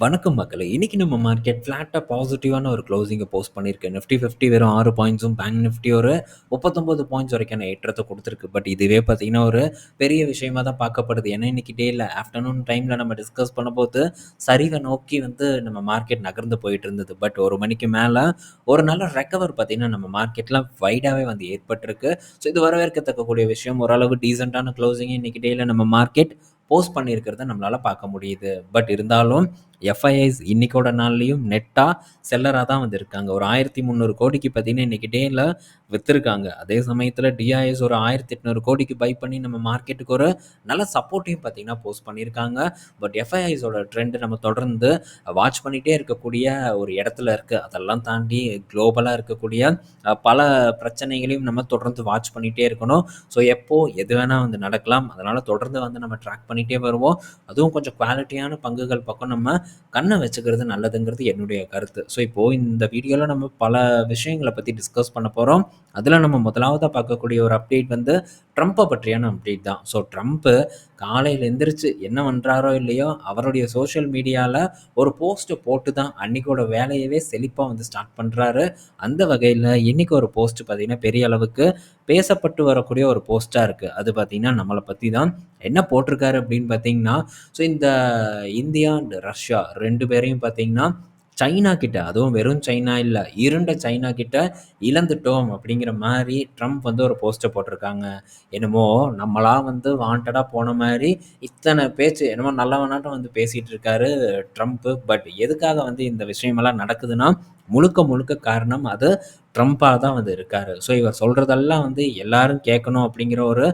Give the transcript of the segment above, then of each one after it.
வணக்கம் மக்களை இன்னைக்கு நம்ம மார்க்கெட் ஃப்ளாட்டாக பாசிட்டிவான ஒரு க்ளோசிங்கை போஸ்ட் பண்ணியிருக்கேன் நிஃப்டி 50 வெறும் ஆறு பாயிண்ட்ஸும், பேங்க் நிஃப்டி ஒரு 39 பாயிண்ட்ஸ் வரைக்கான ஏற்றத்தை கொடுத்துருக்கு பட் இதுவே பார்த்தீங்கன்னா, ஒரு பெரிய விஷயமா தான் பார்க்கப்படுது. ஏன்னா, இன்னைக்கு டேல ஆஃப்டர்நூன் டைமில் நம்ம டிஸ்கஸ் பண்ணும்போது, சரிவை நோக்கி வந்து நம்ம மார்க்கெட் நகர்ந்து போயிட்டு இருந்தது. பட் ஒரு மணிக்கு மேலே ஒரு நல்ல ரெக்கவர் பார்த்தீங்கன்னா, நம்ம மார்க்கெட்லாம் ஃபைடாகவே வந்து ஏற்பட்டிருக்கு. ஸோ இது வரவேற்கத்தக்கக்கூடிய விஷயம். ஓரளவு டீசெண்டான க்ளோசிங் இன்னைக்கு டேல நம்ம மார்க்கெட் போஸ்ட் பண்ணியிருக்கிறத நம்மளால் பார்க்க முடியுது. பட் இருந்தாலும் எஃப்ஐஐஸ் இன்றைக்கோட நாள்லேயும் நெட்டாக செல்லராக தான் வந்து இருக்காங்க. ஒரு 1300 கோடிக்கு பார்த்தீங்கன்னா, இன்னைக்கு டேயில் விற்றுருக்காங்க அதே சமயத்தில் டிஐஎஸ் ஒரு 1800 கோடிக்கு பை பண்ணி நம்ம மார்க்கெட்டுக்கு ஒரு நல்ல சப்போர்ட்டையும் பார்த்தீங்கன்னா, போஸ்ட் பண்ணியிருக்காங்க. பட் எஃப்ஐஐஸோட ட்ரெண்டு நம்ம தொடர்ந்து வாட்ச் பண்ணிகிட்டே இருக்கக்கூடிய ஒரு இடத்துல இருக்குது அதெல்லாம் தாண்டி குளோபலாக இருக்கக்கூடிய பல பிரச்சனைகளையும் நம்ம தொடர்ந்து வாட்ச் பண்ணிகிட்டே இருக்கணும். ஸோ எப்போது எது வேணால் வந்து நடக்கலாம். அதனால் தொடர்ந்து வந்து நம்ம ட்ராக் பண்ணிகிட்டே வருவோம். அதுவும் கொஞ்சம் குவாலிட்டியான பங்குகள் பக்கம் நம்ம கண்ணை வச்சுக்கிறது நல்லதுங்கிறது என்னுடைய கருத்து. ஸோ இப்போ இந்த வீடியோல நம்ம பல விஷயங்களை பத்தி டிஸ்கஸ் பண்ண போறோம். அதில் நம்ம முதலாவதா பார்க்கக்கூடிய ஒரு அப்டேட் வந்து ட்ரம்ப்பை பற்றியான அப்டேட் தான். ஸோ ட்ரம்ப் காலையில் எந்திரிச்சு என்ன பண்ணுறாரோ இல்லையோ, அவருடைய சோஷியல் மீடியாவில் ஒரு போஸ்ட்டை போட்டு தான் அன்றைக்கோட வேலையவே செழிப்பாக வந்து ஸ்டார்ட் பண்ணுறாரு அந்த வகையில் இன்றைக்கி ஒரு போஸ்ட் பார்த்தீங்கன்னா, பெரிய அளவுக்கு பேசப்பட்டு வரக்கூடிய ஒரு போஸ்ட்டாக இருக்குது அது பார்த்தீங்கன்னா, நம்மளை பற்றி தான். என்ன போட்டிருக்காரு அப்படின்னு பார்த்தீங்கன்னா, ஸோ இந்த இந்தியா அண்ட் ரஷ்யா ரெண்டு பேரையும் பார்த்தீங்கன்னா, சைனா கிட்ட அதுவும் வெறும் சைனா இல்லை இருண்ட சைனா கிட்ட இழந்துட்டோம் அப்படிங்கிற மாதிரி ட்ரம்ப் வந்து ஒரு போஸ்டர் போட்டிருக்காங்க. என்னமோ நம்மளா வந்து வாண்டடாக போன மாதிரி இத்தனை பேச்சு என்னமோ நல்லவனாட்டம் வந்து பேசிகிட்டு இருக்காரு ட்ரம்ப்பு பட் எதுக்காக வந்து இந்த விஷயமெல்லாம் நடக்குதுன்னா, முழுக்க முழுக்க காரணம் அது ட்ரம்பா தான் வந்து இருக்காரு. ஸோ இவர் சொல்றதெல்லாம் வந்து எல்லாரும் கேட்கணும் அப்படிங்கிற ஒரு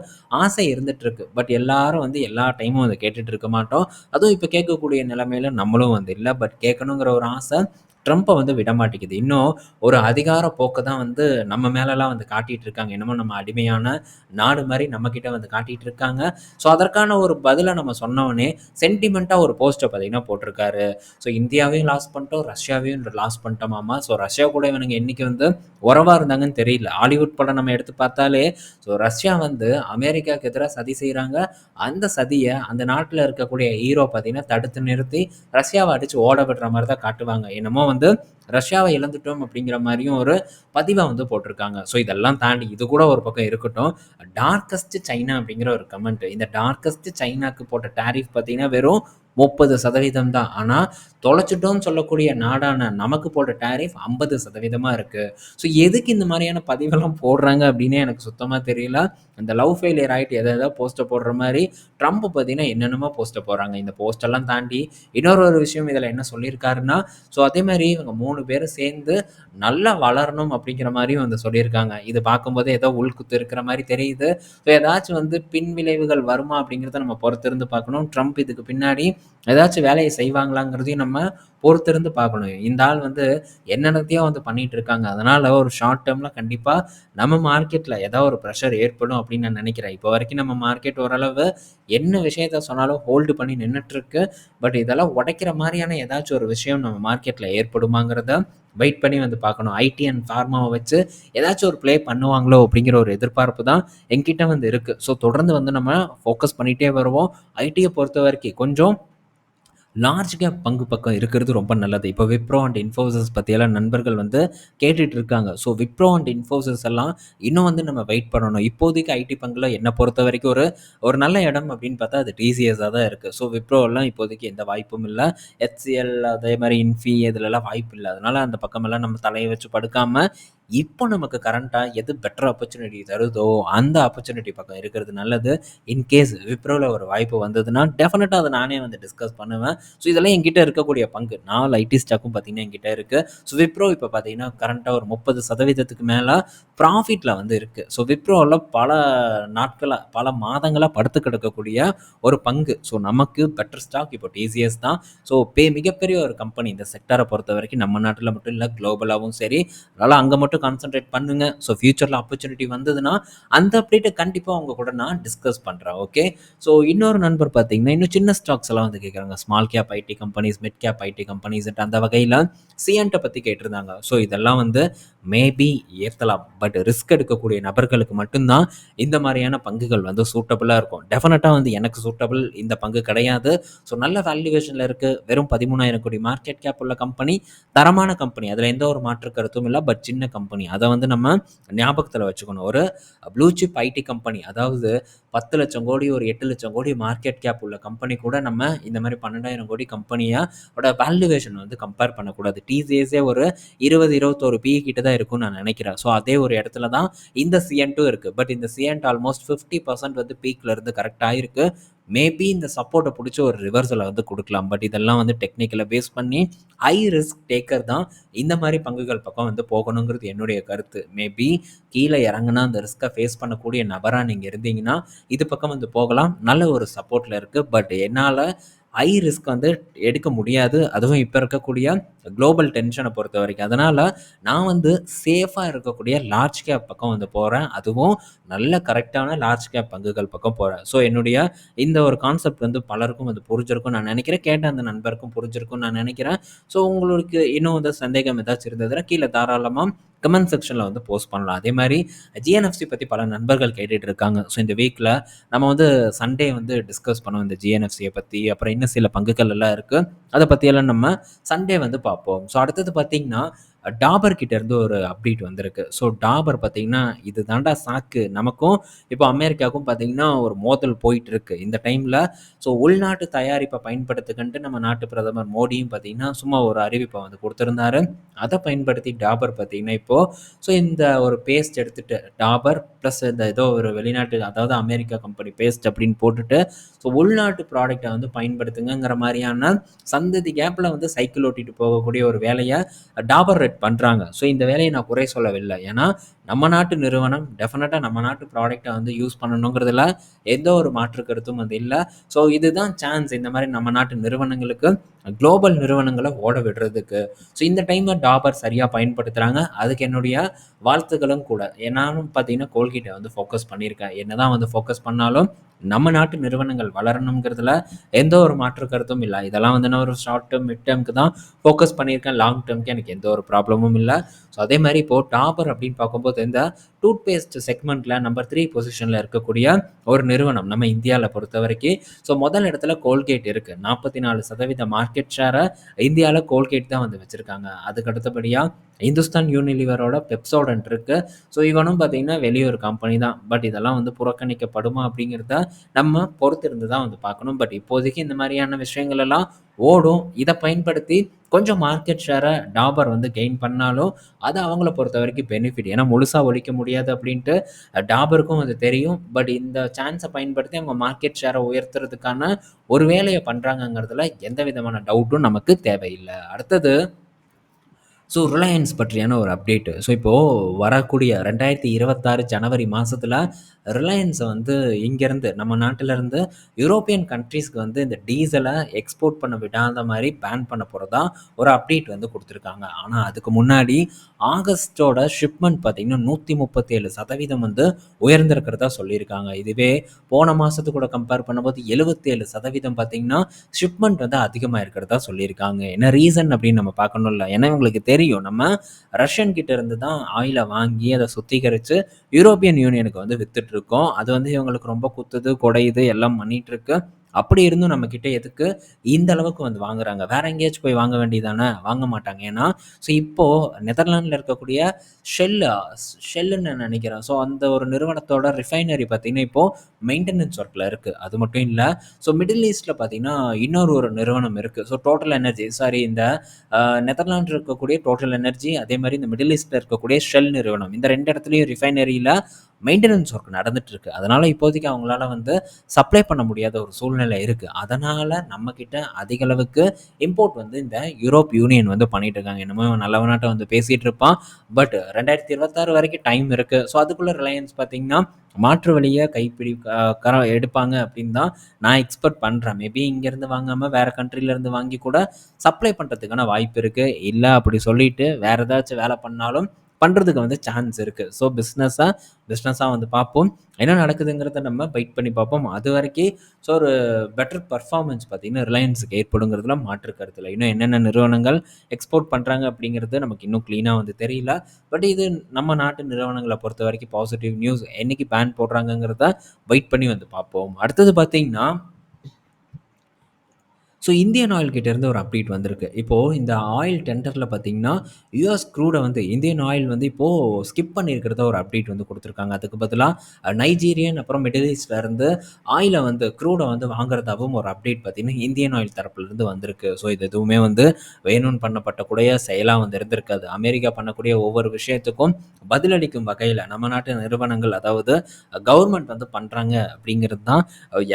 ஆசை இருந்துகிட்ருக்கு பட் எல்லாரும் வந்து எல்லா டைமும் வந்து கேட்டுட்டு இருக்க மாட்டோம். அதுவும் இப்போ கேட்கக்கூடிய நிலைமையில நம்மளும் வந்து இல்லை பட் கேட்கணுங்கிற ஒரு ஆசை ட்ரம்ப்பை வந்து விடமாட்டேங்குது. இன்னும் ஒரு அதிகார போக்கை தான் வந்து நம்ம மேலெல்லாம் வந்து காட்டிகிட்டு இருக்காங்க. என்னமோ நம்ம அடிமையான நாடு மாதிரி நம்மக்கிட்ட வந்து காட்டிட்டு இருக்காங்க. ஸோ அதற்கான ஒரு பதிலை நம்ம சொன்னோனே, சென்டிமெண்ட்டாக ஒரு போஸ்ட்டை பார்த்தீங்கன்னா போட்டிருக்காரு. ஸோ இந்தியாவையும் லாஸ் பண்ணிட்டோம், ரஷ்யாவையும் லாஸ் பண்ணிட்டோமாமா. ஸோ ரஷ்யா கூட இவனுங்க என்றைக்கு வந்து உறவாக இருந்தாங்கன்னு தெரியல. ஹாலிவுட் படம் நம்ம எடுத்து பார்த்தாலே, ஸோ ரஷ்யா வந்து அமெரிக்காவுக்கு எதிராக சதி செய்கிறாங்க அந்த சதியை அந்த நாட்டில் இருக்கக்கூடிய ஹீரோ பார்த்தீங்கன்னா, தடுத்து நிறுத்தி ரஷ்யாவை அடித்து ஓட விடுற மாதிரி தான் காட்டுவாங்க. என்னமோ வந்து வந்து ரஷ்யாவை இழந்துட்டோம் அப்படிங்கிற மாதிரியும் ஒரு பதிவை வந்து போட்டிருக்காங்க. ஸோ இதெல்லாம் தாண்டி இது கூட ஒரு பக்கம் இருக்கட்டும். டார்க்கஸ்ட் சைனா அப்படிங்கிற ஒரு கமெண்ட். இந்த டார்க்கஸ்ட் சைனாக்கு போட்ட டேரிஃப் பார்த்தீங்கன்னா, வெறும் 30% தான். ஆனால் தொலைச்சிட்டோம்னு சொல்லக்கூடிய நாடான நமக்கு போட்ட டேரிஃப் ஐம்பது சதவீதமாக இருக்குது ஸோ எதுக்கு இந்த மாதிரியான பதிவெல்லாம் போடுறாங்க அப்படின்னே எனக்கு சுத்தமாக தெரியல. இந்த லவ் ஃபெயிலியர் ஆகிட்டு எதை எதாவது போஸ்ட்டை போடுற மாதிரி ட்ரம்ப் பார்த்தீங்கன்னா, என்னென்னமோ போஸ்ட்டை போடுறாங்க. இந்த போஸ்டெல்லாம் தாண்டி இன்னொரு ஒரு விஷயம் இதில் என்ன சொல்லியிருக்காருன்னா, ஸோ அதே மாதிரி இவங்க மூணு பேரும் சேர்ந்து நல்லா வளரணும் அப்படிங்கிற மாதிரியும் வந்து சொல்லியிருக்காங்க. இது பார்க்கும்போது ஏதோ உள்குத்து இருக்கிற மாதிரி தெரியுது. ஸோ ஏதாச்சும் வந்து பின் விளைவுகள் வருமா அப்படிங்கிறத நம்ம பொறுத்திருந்து பார்க்கணும். ட்ரம்ப் இதுக்கு பின்னாடி ஏதாச்சும் வேலையை செய்வாங்களாங்கிறதையும் நம்ம பொறுத்திருந்து பார்க்கணும். இந்த ஆள் வந்து என்னென்னத்தையும் வந்து பண்ணிட்டு இருக்காங்க. அதனால ஒரு ஷார்ட் டேர்ம்ல கண்டிப்பா நம்ம மார்க்கெட்ல ஏதோ ஒரு ப்ரெஷர் ஏற்படும் அப்படின்னு நான் நினைக்கிறேன். இப்போ வரைக்கும் நம்ம மார்க்கெட் ஓரளவு என்ன விஷயத்த சொன்னாலும் ஹோல்டு பண்ணி நின்னுட்டுருக்கு. பட் இதெல்லாம் உடைக்கிற மாதிரியான ஏதாச்சும் ஒரு விஷயம் நம்ம மார்க்கெட்ல ஏற்படுமாங்கிறத வெயிட் பண்ணி வந்து பார்க்கணும். ஐடி அண்ட் ஃபார்மாவை வச்சு ஏதாச்சும் ஒரு ப்ளே பண்ணுவாங்களோ அப்படிங்கிற ஒரு எதிர்பார்ப்பு தான் எங்கிட்ட வந்து இருக்குது ஸோ தொடர்ந்து வந்து நம்ம ஃபோக்கஸ் பண்ணிகிட்டே வருவோம். ஐடியை பொறுத்த வரைக்கும் கொஞ்சம் லார்ஜ் கேப் பங்கு பக்கம் இருக்கிறது ரொம்ப நல்லது. இப்போ விப்ரோ அண்ட் இன்ஃபோசிஸ் பற்றியெல்லாம் நண்பர்கள் வந்து கேட்டுட்டு இருக்காங்க. ஸோ விப்ரோ அண்ட் இன்ஃபோசிஸ் எல்லாம் இன்னும் வந்து நம்ம வெயிட் பண்ணணும். இப்போதைக்கு ஐடி பங்குல பொறுத்த வரைக்கும் ஒரு ஒரு நல்ல இடம் அப்படின்னு பார்த்தா அது டிசிஎஸாக தான் இருக்குது ஸோ விப்ரோலாம் இப்போதைக்கு எந்த வாய்ப்பும் இல்லை ஹெச்சிஎல் அதே மாதிரி இன்ஃபி இதிலெல்லாம் வாய்ப்பு இல்லை அதனால் அந்த பக்கமெல்லாம் நம்ம தலையை வச்சு படுக்காமல் இப்போ நமக்கு கரண்ட்டாக எது பெட்டர் ஆப்பர்ச்சுனிட்டி தருதோ, அந்த ஆப்பர்ச்சுனிட்டி பக்கம் இருக்கிறது நல்லது. இன்கேஸ் விப்ரோவில் ஒரு வாய்ப்பு வந்ததுன்னா, டெஃபினட்டாக அதை நானே வந்து டிஸ்கஸ் பண்ணுவேன். ஸோ இதெல்லாம் என்கிட்ட இருக்கக்கூடிய பங்கு. நாலு ஐடி ஸ்டாக்கும் பார்த்தீங்கன்னா, என்கிட்ட இருக்குது ஸோ விப்ரோ இப்போ பார்த்தீங்கன்னா, கரண்ட்டாக ஒரு முப்பது சதவீதத்துக்கு மேலே ப்ராஃபிட்டில் வந்து இருக்குது ஸோ விப்ரோவில் பல நாட்களாக பல மாதங்களாக படுத்து கிடக்கக்கூடிய ஒரு பங்கு. ஸோ நமக்கு பெட்டர் ஸ்டாக் இப்போ டிசிஎஸ் தான். ஸோ பே மிகப்பெரிய ஒரு கம்பெனி இந்த செக்டரை பொறுத்த வரைக்கும் நம்ம நாட்டில் மட்டும் இல்லை குளோபலாகவும் சரி. அதனால் அங்கே மட்டும் மட்டும் கான்சென்ட்ரேட் பண்ணுங்க. ஸோ ஃபியூச்சரில் ஆப்பர்ச்சுனிட்டி வந்ததுன்னா அந்த அப்டேட்டை கண்டிப்பாக அவங்க கூட நான் டிஸ்கஸ் பண்ணுறேன் ஓகே ஸோ இன்னொரு நண்பர் பார்த்தீங்கன்னா இன்னும் சின்ன ஸ்டாக்ஸ் எல்லாம் வந்து கேட்குறாங்க small cap IT companies mid cap IT companies அந்த வகையில் சிஎன்ட்டை பற்றி கேட்டிருந்தாங்க. ஸோ இதெல்லாம் வந்து மேபி ஏற்றலாம் பட் ரிஸ்க் எடுக்கக்கூடிய நபர்களுக்கு மட்டும்தான் இந்த மாதிரியான பங்குகள் வந்து சூட்டபுளாக இருக்கும். டெஃபினட்டாக வந்து எனக்கு சூட்டபிள் இந்த பங்கு கிடையாது. ஸோ நல்ல வேல்யூவேஷனில் இருக்குது வெறும் பதிமூணாயிரம் கோடி மார்க்கெட் கேப் உள்ள கம்பெனி தரமான கம்பெனி அதில் எந்த ஒரு மாற்று கருத்தும் இல்லை. பட் சின்ன கம்பெனி கம்பெனி அதை வந்து நம்ம ஞாபகத்தில் வச்சுக்கணும். ஒரு ப்ளூ சிப் ஐடி கம்பெனி அதாவது பத்து லட்சம் கோடி ஒரு எட்டு லட்சம் கோடி மார்க்கெட் கேப் உள்ள கம்பெனி கூட நம்ம இந்த மாதிரி பன்னெண்டாயிரம் கோடி கம்பெனியோட வேல்யூவேஷன் வந்து கம்பேர் பண்ணக்கூடாது. டிசிஎஸே ஒரு இருபது இருபத்தோரு பி கிட்ட தான் இருக்கும்னு நான் நினைக்கிறேன். ஸோ அதே ஒரு இடத்துல தான் இந்த சிஎன்ட்டும் இருக்குது பட் இந்த சிஎன்ட் ஆல்மோஸ்ட் ஃபிஃப்டி பர்சன்ட் வந்து பீக்கில் இருந்து கரெக்டாக இருக்குது மேபி இந்த சப்போர்ட்டை பிடிச்ச ஒரு ரிவர்சலை வந்து கொடுக்கலாம். பட் இதெல்லாம் வந்து டெக்னிக்கலை பேஸ் பண்ணி ஹை ரிஸ்க் டேக்கர் தான் இந்த மாதிரி பங்குகள் பக்கம் வந்து போகணுங்கிறது என்னுடைய கருத்து. மேபி கீழே இறங்குனா அந்த ரிஸ்க்கை ஃபேஸ் பண்ணக்கூடிய நபராக நீங்கள் இருந்தீங்கன்னா இது பக்கம் வந்து போகலாம். நல்ல ஒரு சப்போர்ட்டில் இருக்குது பட் என்னால் ஹை ரிஸ்க் வந்து எடுக்க முடியாது. அதுவும் இப்போ இருக்கக்கூடிய குளோபல் டென்ஷனை பொறுத்த வரைக்கும். அதனால் நான் வந்து சேஃபாக இருக்கக்கூடிய லார்ஜ் கேப் பக்கம் வந்து போகிறேன் அதுவும் நல்ல கரெக்டான லார்ஜ் கேப் பங்குகள் பக்கம் போகிறேன் ஸோ என்னுடைய இந்த ஒரு கான்செப்ட் வந்து பலருக்கும் அது புரிஞ்சிருக்கும் நான் நினைக்கிறேன். கேட்ட அந்த நண்பருக்கும் புரிஞ்சிருக்கும் நான் நினைக்கிறேன். ஸோ உங்களுக்கு இன்னும் வந்து சந்தேகம் ஏதாச்சும் இருந்ததுன்னா கீழே தாராளமாக கமெண்ட் செக்ஷனில் வந்து போஸ்ட் பண்ணலாம். அதே மாதிரி ஜிஎன்எஃப்சி பற்றி பல நண்பர்கள் கேட்டுட்டு இருக்காங்க. ஸோ இந்த வீக்கில் நம்ம வந்து சண்டே வந்து டிஸ்கஸ் பண்ணோம் இந்த ஜிஎன்எஃப்சியை பற்றி அப்புறம் இன்னும் சில பங்குகள் எல்லாம் இருக்குது அதை பற்றியெல்லாம் நம்ம சண்டே வந்து பார்ப்போம். ஸோ அடுத்தது பார்த்திங்கன்னா டாபர் கிட்ட இருந்து ஒரு அப்டேட் வந்திருக்கு. ஸோ டாபர் பார்த்தீங்கன்னா இது தாண்டா சாக்கு. நமக்கும் இப்போ அமெரிக்காவுக்கும் பார்த்தீங்கன்னா ஒரு மோதல் போயிட்டு இருக்கு இந்த டைமில் ஸோ உள்நாட்டு தயாரிப்பை பயன்படுத்துக்கிட்டு நம்ம நாட்டு பிரதமர் மோடியும் பார்த்தீங்கன்னா சும்மா ஒரு அறிவிப்பை வந்து கொடுத்துருந்தாரு. அதை பயன்படுத்தி டாபர் பார்த்தீங்கன்னா இப்போது ஸோ இந்த ஒரு பேஸ்ட் எடுத்துகிட்டு டாபர் ப்ளஸ் இந்த ஏதோ ஒரு வெளிநாட்டு அதாவது அமெரிக்கா கம்பெனி பேஸ்ட் அப்படின்னு போட்டுட்டு ஸோ உள்நாட்டு ப்ராடக்டை வந்து பயன்படுத்துங்கிற மாதிரியான சந்ததி கேப்பில் வந்து சைக்கிள் ஓட்டிட்டு போகக்கூடிய ஒரு வேலையை டாபர் ரெட் பண்ணுறாங்க ஸோ இந்த வேலையை நான் குறை சொல்லவில்லை. ஏன்னா நம்ம நாட்டு நிறுவனம் டெஃபினட்டாக நம்ம நாட்டு ப்ராடக்டை வந்து யூஸ் பண்ணணுங்கிறதுல எந்த ஒரு மாற்று கருத்தும் அது இல்லை. ஸோ இதுதான் சான்ஸ் இந்த மாதிரி நம்ம நாட்டு நிறுவனங்களுக்கு குளோபல் நிறுவனங்களை ஓட விடுறதுக்கு. ஸோ இந்த டைமில் டாபர் சரியாக பயன்படுத்துகிறாங்க அதுக்கு என்னுடைய வாழ்த்துக்களும் கூட. என்னாலும் பார்த்தீங்கன்னா கோல்கேட்டை வந்து ஃபோக்கஸ் பண்ணியிருக்கேன். என்ன தான் வந்து ஃபோக்கஸ் பண்ணாலும் நம்ம நாட்டு நிறுவனங்கள் வளரணுங்கிறதுல எந்த ஒரு மாற்று கருத்தும் இல்லை. இதெல்லாம் வந்து நான் ஒரு ஷார்ட் டேர்ம் மிட் டேர்முக்கு தான் ஃபோக்கஸ் பண்ணியிருக்கேன். லாங் டேர்முக்கு எனக்கு எந்த ஒரு ப்ராப்ளமும் இல்லை. ஸோ அதே மாதிரி இப்போது டாபர் அப்படின்னு பார்க்கும்போது இந்த டூத் பேஸ்ட் செக்மெண்ட்டில் நம்பர் த்ரீ பொசிஷனில் இருக்கக்கூடிய ஒரு நிறுவனம் நம்ம இந்தியாவில் பொறுத்த வரைக்கும் ஸோ முதல் இடத்துல கோல்கேட் இருக்குது நாற்பத்தி நாலு சதவீத மார்க்கெட் ஷேரை இந்தியாவில் கோல்கேட் தான் வந்து வச்சுருக்காங்க. அதுக்கு அடுத்தபடியாக இந்துஸ்தான் யூனிலிவரோட பெப்சோடன்ட் இருக்குது ஸோ இவனும் பார்த்திங்கன்னா வெளியூர் கம்பெனி தான். பட் இதெல்லாம் வந்து புறக்கணிக்கப்படுமா அப்படிங்கிறத நம்ம பொறுத்திருந்து தான் வந்து பார்க்கணும். பட் இப்போதைக்கு இந்த மாதிரியான விஷயங்கள் எல்லாம் ஓடும். இதை பயன்படுத்தி கொஞ்சம் மார்க்கெட் ஷேரை டாபர் வந்து கெயின் பண்ணாலும் அது அவங்கள பொறுத்த வரைக்கும் பெனிஃபிட் ஏன்னா முழுசாக ஒழிக்க முடியாது அப்படின்ட்டு டாபருக்கும் அது தெரியும். பட் இந்த சான்ஸை பயன்படுத்தி அவங்க மார்க்கெட் ஷேரை உயர்த்துறதுக்கான ஒரு வேலையை பண்ணுறாங்கங்கிறதுல எந்த விதமான டவுட்டும் நமக்கு தேவையில்லை. அடுத்தது ஸோ ரிலையன்ஸ் பற்றியான ஒரு அப்டேட்டு ஸோ இப்போது வரக்கூடிய ரெண்டாயிரத்தி இருபத்தாறு ஜனவரி மாதத்தில் ரிலையன்ஸை வந்து இங்கேருந்து நம்ம நாட்டிலேருந்து யூரோப்பியன் கண்ட்ரீஸ்க்கு வந்து இந்த டீசலை எக்ஸ்போர்ட் பண்ண விடாத மாதிரி பேன் பண்ண போகிறதா ஒரு அப்டேட் வந்து கொடுத்துருக்காங்க. ஆனால் அதுக்கு முன்னாடி ஆகஸ்டோட ஷிப்மெண்ட் பார்த்திங்கன்னா நூற்றி முப்பத்தேழு சதவீதம் வந்து உயர்ந்திருக்கிறதா சொல்லியிருக்காங்க. இதுவே போன மாதத்து கூட கம்பேர் பண்ணும்போது எழுபத்தேழு சதவீதம் பார்த்திங்கன்னா ஷிப்மெண்ட் வந்து அதிகமாக இருக்கிறதா சொல்லியிருக்காங்க. என்ன ரீசன் அப்படின்னு நம்ம பார்க்கணும்ல. ஏன்னா உங்களுக்கு தெரியும். நம்ம ரஷ்யன் கிட்ட இருந்து தான் ஆயிலை வாங்கி அதை சுத்திகரித்து யூரோப்பியன் யூனியனுக்கு வந்து வித்துட்டு இருக்கோம். அது வந்து இவங்களுக்கு ரொம்ப குத்துது குடையுது எல்லாம் பண்ணிட்டு இருக்கு. அப்படி இருந்தும் நம்ம கிட்ட எதுக்கு? இந்த அளவுக்கு வந்து வாங்குறாங்க. வேற எங்கேயாச்சும் போய் வாங்க வேண்டியதானே? வாங்க மாட்டாங்க. ஏன்னா ஸோ இப்போ நெதர்லாண்டில் இருக்கக்கூடிய ஷெல்லு ஷெல்லுன்னு நான் நினைக்கிறேன். ஸோ அந்த ஒரு நிறுவனத்தோட ரிஃபைனரி பார்த்தீங்கன்னா இப்போ மெயின்டெனன்ஸ் ஒர்க்கில் இருக்குது அது மட்டும் இல்லை. ஸோ மிடில் ஈஸ்ட்டில் பார்த்தீங்கன்னா இன்னொரு ஒரு நிறுவனம் இருக்குது ஸோ டோட்டல் எனர்ஜி சாரி இந்த நெதர்லாண்டில் இருக்கக்கூடிய டோட்டல் எனர்ஜி அதே மாதிரி இந்த மிடில் ஈஸ்ட்டில் இருக்கக்கூடிய ஷெல் நிறுவனம். இந்த ரெண்டு இடத்துலையும் ரிஃபைனரியில் மெயின்டெனன்ஸ் ஒர்க் நடந்துட்டு இருக்கு. அதனால இப்போதைக்கு அவங்களால வந்து சப்ளை பண்ண முடியாத ஒரு சூழ்நிலை இருக்கு. இருக்குது நம்ம கிட்ட அதிக அளவுக்கு இம்போர்ட் வந்து இந்த யூரோப் யூனியன் வந்து பண்ணிட்டு இருக்காங்க. என்னமோ நல்லவனாட்ட வந்து பேசிகிட்டு இருப்பான். பட் ரெண்டாயிரத்தி இருபத்தாறு வரைக்கும் டைம் இருக்குது ஸோ அதுக்குள்ள ரிலையன்ஸ் பார்த்திங்கன்னா மாற்று வழியை கைப்பிடி கர எடுப்பாங்க அப்படின்னு தான் நான் எக்ஸ்பெக்ட் பண்ணுறேன் மேபி இங்கேருந்து வாங்காமல் வேறு கண்ட்ரிலேருந்து வாங்கி கூட சப்ளை பண்ணுறதுக்கான வாய்ப்பு இருக்குது இல்லை அப்படி சொல்லிட்டு வேறு ஏதாச்சும் வேலை பண்ணாலும் பண்ணுறதுக்கு வந்து சான்ஸ் இருக்குது ஸோ பிஸ்னஸாக பிஸ்னஸாக வந்து பார்ப்போம். என்ன நடக்குதுங்கிறத நம்ம வெயிட் பண்ணி பார்ப்போம். அது வரைக்கும் ஸோ ஒரு பெட்டர் பர்ஃபார்மன்ஸ் பார்த்திங்கன்னா ரிலையன்ஸுக்கு ஏற்படுங்கிறதுல மாற்று கருத்தில் இன்னும் என்னென்ன நிறுவனங்கள் எக்ஸ்போர்ட் பண்ணுறாங்க அப்படிங்கிறது நமக்கு இன்னும் க்ளீனாக வந்து தெரியல. பட் இது நம்ம நாட்டு நிறுவனங்களை பொறுத்த வரைக்கும் பாசிட்டிவ் நியூஸ் என்றைக்கு பேன் போடுறாங்கங்கிறத வெயிட் பண்ணி வந்து பார்ப்போம். அடுத்தது பார்த்திங்கன்னா ஸோ இந்தியன் ஆயில் கிட்டேருந்து ஒரு அப்டேட் வந்திருக்கு. இப்போது இந்த ஆயில் டெண்டரில் பார்த்தீங்கன்னா யூஎஸ் க்ரூடை வந்து இந்தியன் ஆயில் வந்து இப்போது ஸ்கிப் பண்ணியிருக்கிறத ஒரு அப்டேட் வந்து கொடுத்துருக்காங்க. அதுக்கு பதிலாக நைஜீரியன் அப்புறம் மிடில் ஈஸ்ட்லேருந்து ஆயிலை வந்து க்ரூடை வந்து வாங்குறதாகவும் ஒரு அப்டேட் பார்த்திங்கன்னா இந்தியன் ஆயில் தரப்புலேருந்து வந்திருக்கு. ஸோ இது எதுவுமே வந்து வேணும்னு பண்ணப்பட்டக்கூடிய செயலாக வந்து இருந்திருக்காது அமெரிக்கா பண்ணக்கூடிய ஒவ்வொரு விஷயத்துக்கும் பதிலளிக்கும் வகையில் நம்ம நாட்டு நிறுவனங்கள் அதாவது கவர்மெண்ட் வந்து பண்ணுறாங்க அப்படிங்கிறது தான்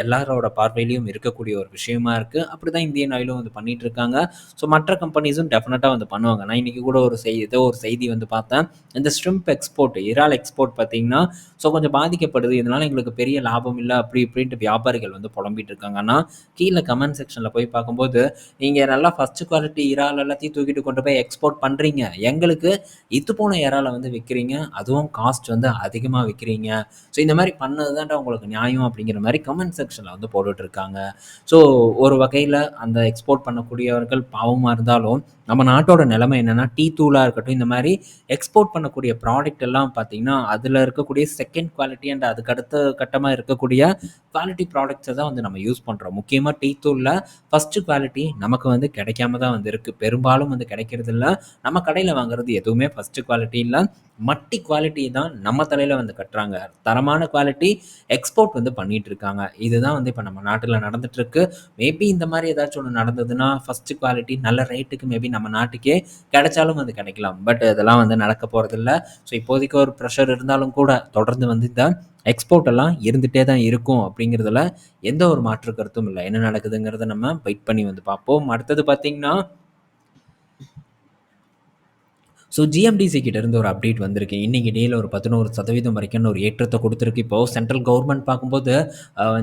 எல்லாரோட பார்வையிலையும் இருக்கக்கூடிய ஒரு விஷயமா இருக்குது அப்படி தான் இந்தியன் ஆயிலும் வந்து பண்ணிட்டு இருக்காங்க ஸோ மற்ற கம்பெனிஸும் டெஃபினட்டாக வந்து பண்ணுவாங்க. நான் இன்றைக்கி கூட ஒரு செய்தி ஏதோ ஒரு செய்தி வந்து பார்த்தேன். இந்த ஸ்ட்ரிம்ப் எக்ஸ்போர்ட் இறால் எக்ஸ்போர்ட் பார்த்தீங்கன்னா ஸோ கொஞ்சம் பாதிக்கப்படுது. இதனால் எங்களுக்கு பெரிய லாபம் இல்லை. அப்படி இப்படின்ட்டு வியாபாரிகள் வந்து புலம்பிட்டு இருக்காங்க ஆனால் கீழே கமெண்ட் செக்ஷனில் போய் பார்க்கும்போது நீங்கள் நல்லா ஃபஸ்ட்டு குவாலிட்டி இறால் எல்லாத்தையும் தூக்கிட்டு கொண்டு போய் எக்ஸ்போர்ட் பண்ணுறீங்க எங்களுக்கு இது போன இறாலை வந்து விற்கிறீங்க அதுவும் காஸ்ட் வந்து அதிகமாக விற்கிறீங்க ஸோ இந்த மாதிரி பண்ணது தான் உங்களுக்கு நியாயம் அப்படிங்கிற மாதிரி கமெண்ட் செக்ஷனில் வந்து போட்டுட்ருக்காங்க ஸோ ஒரு வகையில் அந்த எக்ஸ்போர்ட் பண்ணக்கூடியவர்கள் பாவமாக இருந்தாலும் நம்ம நாட்டோட நிலைமை என்னென்னா டீ தூளாக இருக்கட்டும் இந்த மாதிரி எக்ஸ்போர்ட் பண்ணக்கூடிய ப்ராடக்ட் எல்லாம் பார்த்தீங்கன்னா அதில் இருக்கக்கூடிய செகண்ட் குவாலிட்டி அண்ட் அதுக்கு அடுத்த கட்டமாக இருக்கக்கூடிய குவாலிட்டி ப்ராடக்ட்ஸை தான் வந்து நம்ம யூஸ் பண்ணுறோம் முக்கியமாக டீ தூளில் ஃபஸ்ட்டு குவாலிட்டி நமக்கு வந்து கிடைக்காம தான் வந்து இருக்குது பெரும்பாலும் வந்து கிடைக்கிறது இல்லை. நம்ம கடையில் வாங்குறது எதுவுமே ஃபஸ்ட்டு குவாலிட்டி இல்லை. மட்டி குவாலிட்டி தான் நம்ம தலையில் வந்து கட்டுறாங்க. தரமான குவாலிட்டி எக்ஸ்போர்ட் வந்து பண்ணிகிட்டு இருக்காங்க. இதுதான் வந்து இப்போ நம்ம நாட்டில் நடந்துட்டுருக்கு மேபி இந்த மாதிரி ஏதாச்சும் ஒன்று நடந்ததுன்னா ஃபஸ்ட்டு குவாலிட்டி நல்ல ரேட்டுக்கு மேபி நம்ம நாட்டுக்கே கிடைச்சாலும் வந்து கிடைக்கலாம். பட் இதெல்லாம் வந்து நடக்க போகிறதில்ல ஸோ இப்போதைக்கு ஒரு ப்ரெஷர் இருந்தாலும் கூட தொடர்ந்து வந்து இந்த எக்ஸ்போர்ட் எல்லாம் இருந்துகிட்டே தான் இருக்கும் அப்படிங்கிறதுல எந்த ஒரு மாற்று கருத்தும் இல்லை. என்ன நடக்குதுங்கிறத நம்ம வெயிட் பண்ணி வந்து பார்ப்போம். அடுத்தது பார்த்திங்கன்னா ஸோ ஜிஎம்டிசி கிட்டேருந்து ஒரு அப்டேட் வந்திருக்கு. இன்றைக்கி டேயில் ஒரு பதினோரு சதவீதம் வரைக்கும் ஒரு ஏற்றத்தை கொடுத்துருக்கு. இப்போது சென்ட்ரல் கவர்மெண்ட் பார்க்கும்போது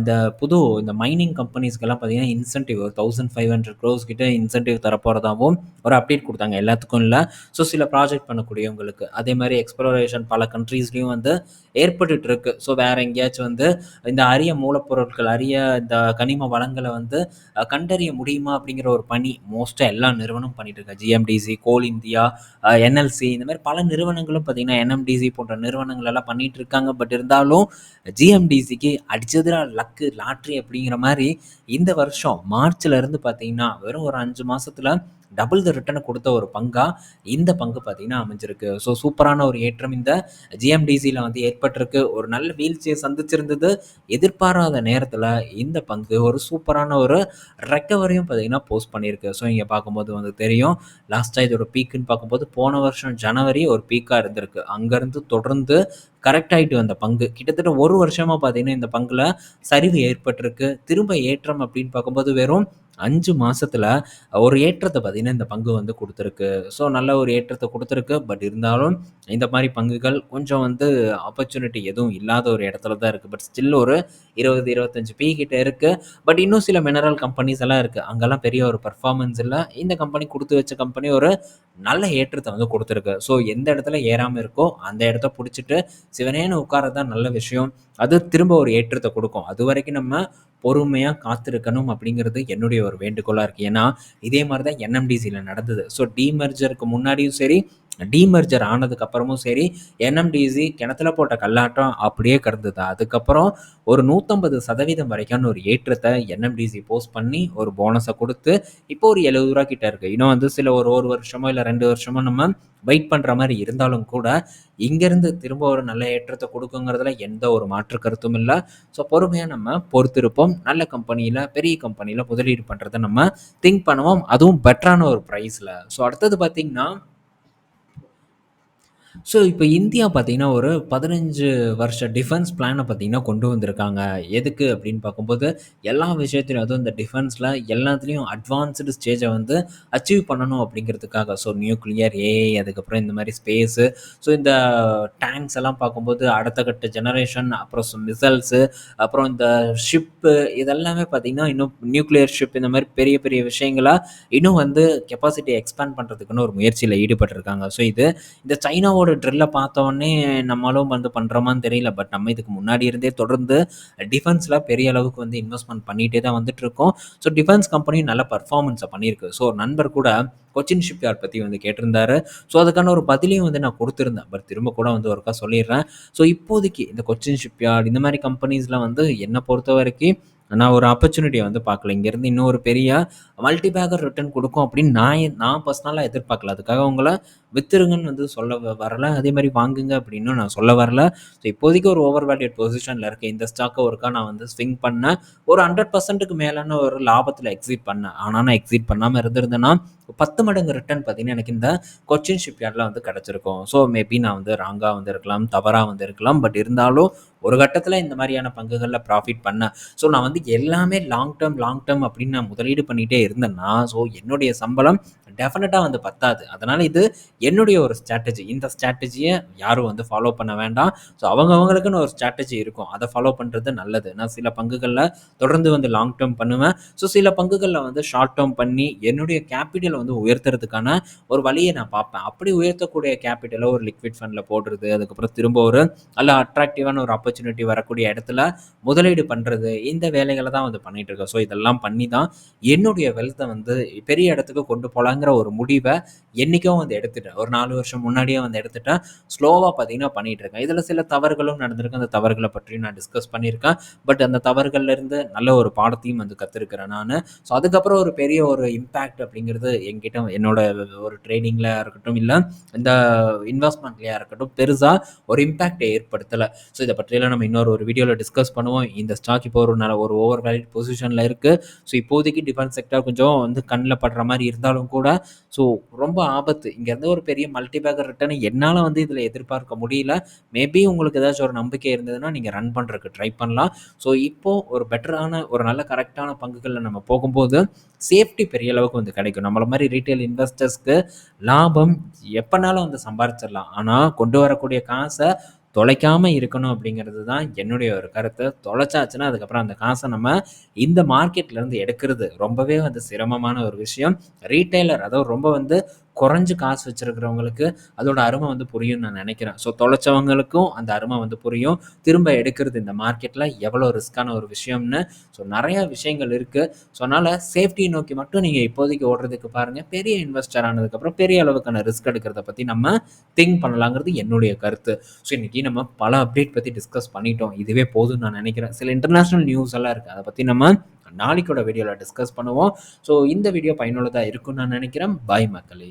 இந்த புது இந்த மைனிங் கம்பெனிஸ்க்கெல்லாம் பார்த்தீங்கன்னா இன்சென்டிவ் ஒரு தௌசண்ட் ஃபைவ் ஹண்ட்ரட் க்ரோஸ் கிட்ட இன்சென்டிவ் தரப்போகிறதாகவும் ஒரு அப்டேட் கொடுத்தாங்க. எல்லாத்துக்கும் இல்லை. ஸோ சில ப்ராஜெக்ட் பண்ணக்கூடியவங்களுக்கு. அதே மாதிரி எக்ஸ்ப்ளோரேஷன் பல கண்ட்ரீஸ்லேயும் வந்து ஏற்பட்டுட்டு இருக்கு ஸோ வேறு எங்கேயாச்சும் வந்து இந்த அரிய மூலப்பொருட்கள் அரிய இந்த கனிம வளங்களை வந்து கண்டறிய முடியுமா அப்படிங்கிற ஒரு பணி மோஸ்ட்டாக எல்லா நிறுவனமும் பண்ணிட்டு இருக்கா ஜிஎம்டிசி கோல் இந்தியா என்ன என்எல்சி இந்த மாதிரி பல நிறுவனங்களும் பார்த்தீங்கன்னா என்எம்டிசி போன்ற நிறுவனங்கள் எல்லாம் பண்ணிகிட்டு இருக்காங்க பட் இருந்தாலும் ஜிஎம்டிசிக்கு அடிச்சதுரா லக்கு லாட்ரி அப்படிங்கிற மாதிரி இந்த வருஷம் மார்ச்ல இருந்து பார்த்தீங்கன்னா வெறும் ஒரு அஞ்சு மாசத்துல டபுள் த ரிட்டர்னை கொடுத்த ஒரு பங்காக இந்த பங்கு பார்த்திங்கன்னா அமைஞ்சிருக்கு. ஸோ சூப்பரான ஒரு ஏற்றம் இந்த ஜிஎம்டிசியில் வந்து ஏற்பட்டிருக்கு. ஒரு நல்ல வீழ்ச்சியை சந்திச்சிருந்தது. எதிர்பாராத நேரத்தில் இந்த பங்கு ஒரு சூப்பரான ஒரு ரெக்கவரியும் பார்த்திங்கன்னா போஸ்ட் பண்ணியிருக்கு. ஸோ இங்கே பார்க்கும்போது வந்து தெரியும். லாஸ்ட்டாக இதோட பீக்குன்னு பார்க்கும்போது போன வருஷம் ஜனவரி ஒரு பீக்காக இருந்திருக்கு. அங்கேருந்து தொடர்ந்து கரெக்ட் ஆகிட்டு வந்த பங்கு. கிட்டத்தட்ட ஒரு வருஷமாக பார்த்தீங்கன்னா இந்த பங்கில் சரிவு ஏற்பட்டிருக்கு. திரும்ப ஏற்றம் அப்படின்னு பார்க்கும்போது வெறும் அஞ்சு மாதத்தில் ஒரு ஏற்றத்தை பார்த்திங்கன்னா இந்த பங்கு வந்து கொடுத்துருக்கு. ஸோ நல்ல ஒரு ஏற்றத்தை கொடுத்துருக்கு. பட் இருந்தாலும் இந்த மாதிரி பங்குகள் கொஞ்சம் வந்து ஆப்பர்ச்சுனிட்டி எதுவும் இல்லாத ஒரு இடத்துல தான் இருக்குது பட் ஸ்டில் ஒரு இருபது இருபத்தஞ்சு பி கிட்ட இருக்குது பட் இன்னும் சில மினரல் கம்பெனிஸ் எல்லாம் இருக்குது அங்கெல்லாம் பெரிய ஒரு பர்ஃபார்மன்ஸ் இல்லை. இந்த கம்பெனி கொடுத்து வச்ச கம்பெனி ஒரு நல்ல ஏற்றத்தை வந்து கொடுத்துருக்கு. ஸோ எந்த இடத்துல ஏறாமல் இருக்கோ அந்த இடத்த பிடிச்சிட்டு சிவனேன்னு உட்காரதான் நல்ல விஷயம். அது திரும்ப ஒரு ஏற்றத்தை கொடுக்கும். அது வரைக்கும் நம்ம பொறுமையாக காத்திருக்கணும் அப்படிங்கிறது என்னுடைய ஒரு வேண்டுகோளாக இருக்குது ஏன்னா இதே மாதிரி தான் என்எம்டிசியில் நடந்தது. ஸோ டிமர்ஜருக்கு முன்னாடியும் சரி டீமர்ஜர் ஆனதுக்கு அப்புறமும் சரி என்எம்டிசி கிணத்துல போட்ட கல்லாட்டம் அப்படியே கிடந்தது. அதுக்கப்புறம் ஒரு நூற்றம்பது சதவீதம் வரைக்கும் ஒரு ஏற்றத்தை என்எம்டிசி போஸ்ட் பண்ணி ஒரு போனஸை கொடுத்து இப்போ ஒரு எழுபது ரூபா கிட்ட இருக்குது இன்னும் வந்து சில ஒரு ஒரு வருஷமோ இல்லை ரெண்டு வருஷமோ நம்ம வெயிட் பண்ணுற மாதிரி இருந்தாலும் கூட இங்கேருந்து திரும்ப ஒரு நல்ல ஏற்றத்தை கொடுக்குங்கிறதுல எந்த ஒரு மாற்று கருத்தும் இல்லை. ஸோ பொறுமையாக நம்ம பொறுத்திருப்போம். நல்ல கம்பெனியில் பெரிய கம்பெனியில் முதலீடு பண்ணுறதை நம்ம திங்க் பண்ணுவோம். அதுவும் பெட்டரான ஒரு ப்ரைஸில் ஸோ அடுத்தது பார்த்திங்கன்னா ஸோ இப்போ இந்தியா பார்த்தீங்கன்னா, ஒரு பதினஞ்சு வருஷ டிஃபென்ஸ் பிளானை பார்த்தீங்கன்னா கொண்டு வந்திருக்காங்க. எதுக்கு அப்படின்னு பார்க்கும்போது, எல்லா விஷயத்துலையும் அதுவும் இந்த டிஃபென்ஸில் எல்லாத்துலேயும் அட்வான்ஸ்டு ஸ்டேஜை வந்து அச்சீவ் பண்ணணும் அப்படிங்கிறதுக்காக. ஸோ நியூக்ளியர், ஏஐ அதுக்கப்புறம் இந்த மாதிரி ஸ்பேஸு, ஸோ இந்த டேங்க்ஸ் எல்லாம் பார்க்கும்போது அடுத்த கட்ட ஜெனரேஷன், அப்புறம் ஸோ அப்புறம் இந்த ஷிப்பு இதெல்லாமே பார்த்தீங்கன்னா, இன்னும் நியூக்ளியர் ஷிப் இந்த மாதிரி பெரிய பெரிய விஷயங்களாக இன்னும் வந்து கெப்பாசிட்டி எக்ஸ்பேண்ட் பண்ணுறதுக்குன்னு ஒரு முயற்சியில் ஈடுபட்டிருக்காங்க. ஸோ இது இந்த சைனாவோட ஒரு ட்ரில்லை பார்த்தோன்னே நம்மளும் வந்து பண்ணுறோமான்னு தெரியல. பட் நம்ம இதுக்கு முன்னாடி இருந்தே தொடர்ந்து டிஃபென்ஸில் பெரிய அளவுக்கு வந்து இன்வெஸ்ட்மெண்ட் பண்ணிகிட்டே தான் வந்துட்டு இருக்கோம். ஸோ டிஃபென்ஸ் கம்பெனியும் நல்ல பர்ஃபார்மன்ஸை பண்ணியிருக்கு. ஸோ நண்பர் கூட கொச்சின் ஷிப்யார்ட் பற்றி வந்து கேட்டிருந்தாரு. ஸோ அதுக்கான ஒரு பதிலையும் வந்து நான் கொடுத்துருந்தேன். பட் திரும்ப கூட வந்து ஒருக்கா சொல்லிடுறேன். ஸோ இப்போதைக்கு இந்த கொச்சின் ஷிப்யார்ட் இந்த மாதிரி கம்பெனிஸில் வந்து என்னை பொறுத்த வரைக்கும் நான் ஒரு ஆப்பர்ச்சுனிட்டியை வந்து பார்க்கல. இங்கேருந்து இன்னொரு பெரிய மல்டி பேக்கர் ரிட்டர்ன் கொடுக்கும் அப்படின்னு நான் நான் பர்சனலாக எதிர்பார்க்கல. அதுக்காக உங்களை வித்துருங்கன்னு வந்து சொல்ல வரல. அதே மாதிரி வாங்குங்க அப்படின்னு நான் சொல்ல வரல. ஸோ இப்போதைக்கு ஒரு ஓவர் வேல்யூட் பொசிஷனில் இருக்கேன். இந்த ஸ்டாக்கை ஒருக்கா நான் வந்து ஸ்விங் பண்ணேன் ஒரு ஹண்ட்ரட் பர்சன்ட்டுக்கு மேலான ஒரு லாபத்தில் எக்ஸிட் பண்ணேன் ஆனால் நான் எக்ஸிட் பண்ணாமல் இருந்திருந்தேன்னா பத்து மடங்கு ரிட்டர்ன் பார்த்தீங்கன்னா எனக்கு இந்த கொச்சின் ஷிப்யார்டில் வந்து கிடச்சிருக்கும். ஸோ மேபி நான் வந்து ராங்காக வந்து இருக்கலாம் தவறாக வந்து இருக்கலாம் பட் இருந்தாலும் ஒரு கட்டத்தில் இந்த மாதிரியான பங்குகளில் ப்ராஃபிட் பண்ணேன் ஸோ நான் வந்து எல்லாமே லாங் டேர்ம் லாங் டேர்ம் அப்படின்னு நான் முதலீடு பண்ணிகிட்டே இருந்தேன்னா ஸோ என்னுடைய சம்பளம் டெஃபினட்டாக வந்து பத்தாது. அதனால் இது என்னுடைய ஒரு ஸ்ட்ராட்டஜி இந்த ஸ்ட்ராட்டஜியை யாரும் வந்து ஃபாலோ பண்ண வேண்டாம். ஸோ அவங்கவுங்களுக்குன்னு ஒரு ஸ்ட்ராட்டஜி இருக்கும். அதை ஃபாலோ பண்ணுறது நல்லது. நான் சில பங்குகளில் தொடர்ந்து வந்து லாங் டேர்ம் பண்ணுவேன். ஸோ சில பங்குகளில் வந்து ஷார்ட் டேர்ம் பண்ணி என்னுடைய கேபிட்டலை வந்து உயர்த்துறதுக்கான ஒரு வழியை நான் பார்ப்பேன். அப்படி உயர்த்தக்கூடிய கேபிட்டலை ஒரு லிக்விட் ஃபண்டில் போடுறது அதுக்கப்புறம் திரும்ப ஒரு நல்ல அட்ராக்டிவான ஒரு ஆப்பர்ச்சுனிட்டி வரக்கூடிய இடத்துல முதலீடு பண்ணுறது இந்த வேலைகளை தான் வந்து பண்ணிட்டு இருக்கேன். ஸோ இதெல்லாம் பண்ணி தான் என்னுடைய வெல்த்தை வந்து பெரிய இடத்துக்கு கொண்டு போகலாங்கிற ஒரு முடிவை என்றைக்கோ வந்து எடுத்துட்டேன் ஒரு நாலு வருஷம் முன்னாடியே வந்து எடுத்துட்டேன் ஸ்லோவாக பார்த்தீங்கன்னா பண்ணிகிட்ருக்கேன் இருக்கேன். இதில் சில தவறுகளும் நடந்திருக்கு. அந்த தவறுகளை பற்றியும் நான் டிஸ்கஸ் பண்ணியிருக்கேன். பட் அந்த தவறுகள்லேருந்து நல்ல ஒரு பாடத்தையும் வந்து கற்றுருக்கிறேன் நான். ஸோ அதுக்கப்புறம் ஒரு பெரிய ஒரு இம்பேக்ட் அப்படிங்கிறது என்கிட்ட என்னோட ஒரு ட்ரைனிங்கில் இருக்கட்டும் இல்லை இந்த இன்வெஸ்ட்மெண்ட்லையாக இருக்கட்டும் பெருசாக ஒரு இம்பேக்டை ஏற்படுத்தலை. ஸோ இதை பற்றியெல்லாம் நம்ம இன்னொரு ஒரு வீடியோவில் டிஸ்கஸ் பண்ணுவோம். இந்த ஸ்டாக் இப்போ ஒரு நல்ல ஒரு ஓவர் வேலிட் பொசிஷனில் இருக்குது ஸோ இப்போதைக்கு டிஃபென்ஸ் செக்டர் கொஞ்சம் வந்து கண்ணில் படுற மாதிரி இருந்தாலும் கூட ஸோ ரொம்ப ஆபத்து. இங்கேருந்து ஒரு பெரிய மல்டி பேக்கர் ரிட்டர்ன் என்னால் வந்து இதில் எதிர்பார்க்க முடியல. மேபி உங்களுக்கு ஏதாச்சும் ஒரு நம்பிக்கை இருந்ததுன்னா நீங்கள் ரன் பண்ணுறதுக்கு ட்ரை பண்ணலாம். ஸோ இப்போது ஒரு பெட்டரான ஒரு நல்ல கரெக்டான பங்குகளில் நம்ம போகும்போது சேஃப்டி பெரிய அளவுக்கு வந்து கிடைக்கும். நம்மள மாதிரி ரீட்டைல் இன்வெஸ்டர்ஸ்க்கு லாபம் எப்போனாலும் வந்து சம்பாரிச்சிடலாம். ஆனால் கொண்டு வரக்கூடிய காசை தொலைக்காமல் இருக்கணும் அப்படிங்கிறது தான் என்னுடைய ஒரு கருத்து. தொலைச்சாச்சுன்னா அதுக்கப்புறம் அந்த காசை நம்ம இந்த மார்க்கெட்லேருந்து எடுக்கிறது ரொம்பவே வந்து சிரமமான ஒரு விஷயம். ரீட்டைலர் அதாவது ரொம்ப வந்து குறைஞ்சு காசு வச்சுருக்கிறவங்களுக்கு அதோட அருமை வந்து புரியும்னு நான் நினைக்கிறேன். ஸோ தொலைச்சவங்களுக்கும் அந்த அருமை வந்து புரியும். திரும்ப எடுக்கிறது இந்த மார்க்கெட்டில் எவ்வளோ ரிஸ்க்கான ஒரு விஷயம்னு ஸோ நிறையா விஷயங்கள் இருக்குது ஸோ அதனால் சேஃப்டியை நோக்கி மட்டும் நீங்கள் இப்போதைக்கு ஓடுறதுக்கு பாருங்கள் பெரிய இன்வெஸ்டர் ஆனதுக்கப்புறம் பெரிய அளவுக்கான ரிஸ்க் எடுக்கிறத பற்றி நம்ம திங்க் பண்ணலாங்கிறது என்னுடைய கருத்து. ஸோ இன்றைக்கி நம்ம பல அப்டேட் பற்றி டிஸ்கஸ் பண்ணிட்டோம். இதுவே போதும்னு நான் நினைக்கிறேன். சில இன்டர்நேஷ்னல் நியூஸ் எல்லாம் இருக்குது அதை பற்றி நம்ம நாளைக்கோட வீடியோவில் டிஸ்கஸ் பண்ணுவோம். ஸோ இந்த வீடியோ பயனுள்ளதாக இருக்கும்னு நான் நினைக்கிறேன். பாய் மக்களே.